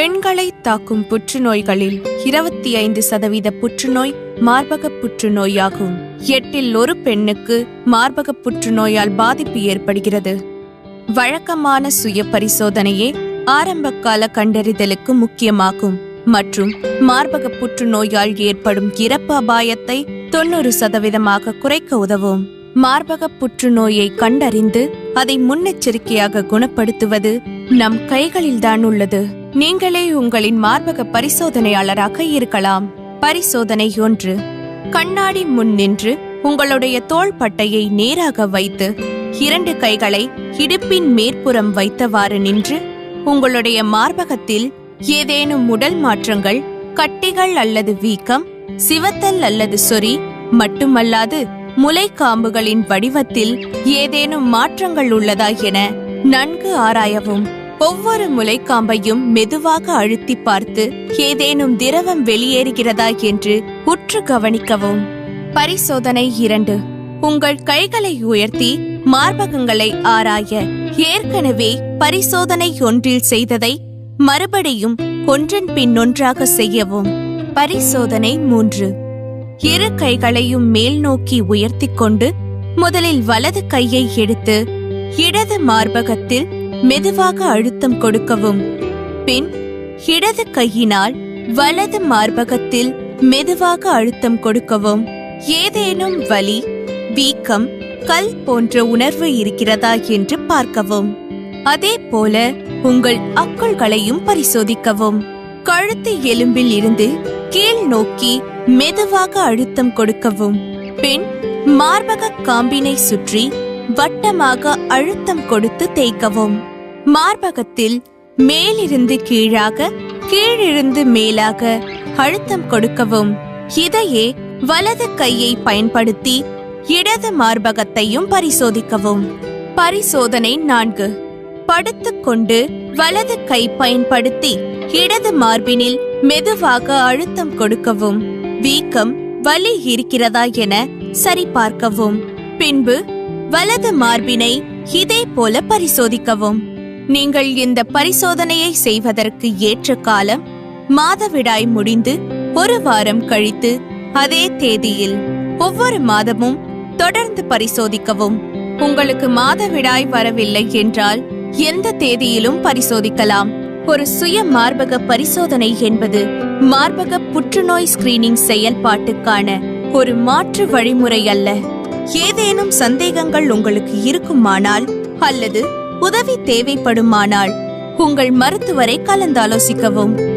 பெண்களை தாக்கும் புற்றுநோய்களில் இருபத்தி ஐந்து சதவீத புற்றுநோய் மார்பக புற்றுநோயாகும். எட்டில் ஒரு பெண்ணுக்கு மார்பக புற்றுநோயால் பாதிப்பு ஏற்படுகிறது. வழக்கமான சுய பரிசோதனையே ஆரம்பகால கண்டறிதலுக்கு முக்கியமாகும். மற்றும் மார்பக புற்றுநோயால் ஏற்படும் இறப்பு அபாயத்தை தொண்ணூறு சதவீதமாக குறைக்க உதவும். மார்பக புற்றுநோயை கண்டறிந்து அதை முன்னெச்சரிக்கையாக குணப்படுத்துவது நம் கைகளில்தான் உள்ளது. நீங்களே உங்களின் மார்பக பரிசோதனையாளராக இருக்கலாம். பரிசோதனை ஒன்று. கண்ணாடி முன் நின்று உங்களுடைய தோள்பட்டையை நேராக வைத்து இரண்டு கைகளை இடுப்பின் மேற்புறம் வைத்தவாறு நின்று உங்களுடைய மார்பகத்தில் ஏதேனும் உடல் மாற்றங்கள் கட்டிகள் அல்லது வீக்கம் சிவத்தல் அல்லது சொறி மட்டுமல்லாது முலைக்காம்புகளின் வடிவத்தில் ஏதேனும் மாற்றங்கள் உள்ளதா என நன்கு ஆராயவும். ஒவ்வொரு முளைக்காம்பையும் மெதுவாக அழுத்தி பார்த்து ஏதேனும் திரவம் வெளியேறுகிறதா என்று உற்று கவனிக்கவும். பரிசோதனை இரண்டு. உங்கள் கைகளை உயர்த்தி மார்பகங்களை ஆராய. ஏற்கனவே பரிசோதனை ஒன்றில் செய்ததை மறுபடியும் ஒன்றன் பின் ஒன்றாக செய்யவும். பரிசோதனை மூன்று. இரு கைகளையும் மேல் நோக்கி உயர்த்திக் கொண்டு முதலில் வலது கையை எடுத்து இடது மார்பகத்தில் மெதுவாக அழுத்தம் கொடுக்கவும். பின் இடது கையினால் வலது மார்பகத்தில் மெதுவாக அழுத்தம் கொடுக்கவும். ஏதேனும் வலி வீக்கம் கல் போன்ற உணர்வு இருக்கிறதா என்று பார்க்கவும். அதே போல உங்கள் அக்குள்களையும் பரிசோதிக்கவும். கழுத்து எலும்பில் இருந்து கீழ் நோக்கி மெதுவாக அழுத்தம் கொடுக்கவும். பின் மார்பக காம்பினை சுற்றி வட்டமாக அழுத்தம் கொடுத்து தேய்க்கவும். மார்பகத்தில் மேலிருந்து கீழாக கீழிருந்து மேலாக அழுத்தம் கொடுக்கவும். இதையே வலது கையை பயன்படுத்தி இடது மார்பகத்தையும் பரிசோதிக்கவும். பரிசோதனை நான்கு. படுத்துக்கொண்டு வலது கை பயன்படுத்தி இடது மார்பினில் மெதுவாக அழுத்தம் கொடுக்கவும். வீக்கம் வலி இருக்கிறதா என சரிபார்க்கவும். பின்பு வலது மார்பினை இதே போல பரிசோதிக்கவும். நீங்கள் இந்த பரிசோதனையை செய்வதற்கு ஏற்ற காலம் மாதவிடாய் முடிந்து ஒரு வாரம் கழித்து அதே தேதியில் ஒவ்வொரு மாதமும் தொடர்ந்து பரிசோதிக்கவும். உங்களுக்கு மாதவிடாய் வரவில்லை என்றால் எந்த தேதியிலும் பரிசோதிக்கலாம். ஒரு சுய மார்பக பரிசோதனை என்பது மார்பக புற்றுநோய் ஸ்கிரீனிங் செயல்பாட்டுக்கான ஒரு மாற்று வழிமுறை அல்ல. ஏதேனும் சந்தேகங்கள் உங்களுக்கு இருக்குமானால் அல்லது உதவி தேவைப்படுமானால் உங்கள் மருத்துவரை கலந்தாலோசிக்கவும்.